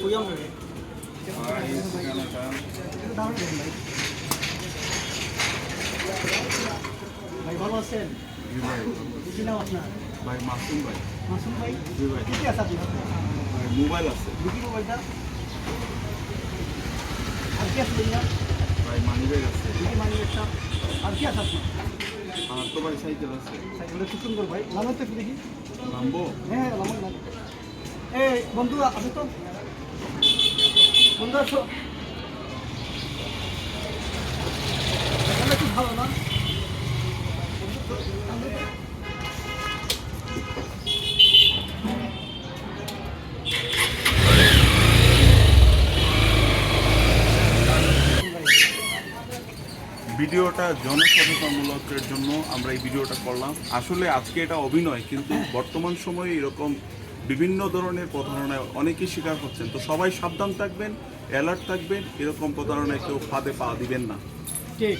ভাই ভাই ভাই ভালো আছেন ভাই কি নাম আপনার? ভাই মাসুম ভাই মাসুম ভাই জি ভাই কি কি আছে আপনার? ভাই মোবাইল আছে দেখি মোবাইলটা আর কি আছে দেখি ভাই মানি ব্যাগ আছে দেখি মানি একটা আর কি আছে আপনার? আর তো ভাই সাইকেল আছে সাইকেলটা খুব সুন্দর ভাই তো দেখি নামবো হ্যাঁ নাম এই বন্ধু আছে তো ভিডিওটা জনসচেতনমূলকের জন্য আমরা এই ভিডিওটা করলাম। আসলে আজকে এটা অভিনয়, কিন্তু বর্তমান সময়ে এরকম বিভিন্ন ধরনের প্রতারণায় অনেকেই শিকার হচ্ছেন। তো সবাই সাবধান থাকবেন অ্যালার্ট থাকবেন, এরকম প্রতারণায় কেউ ফাঁদে পা দিবেন না। ঠিক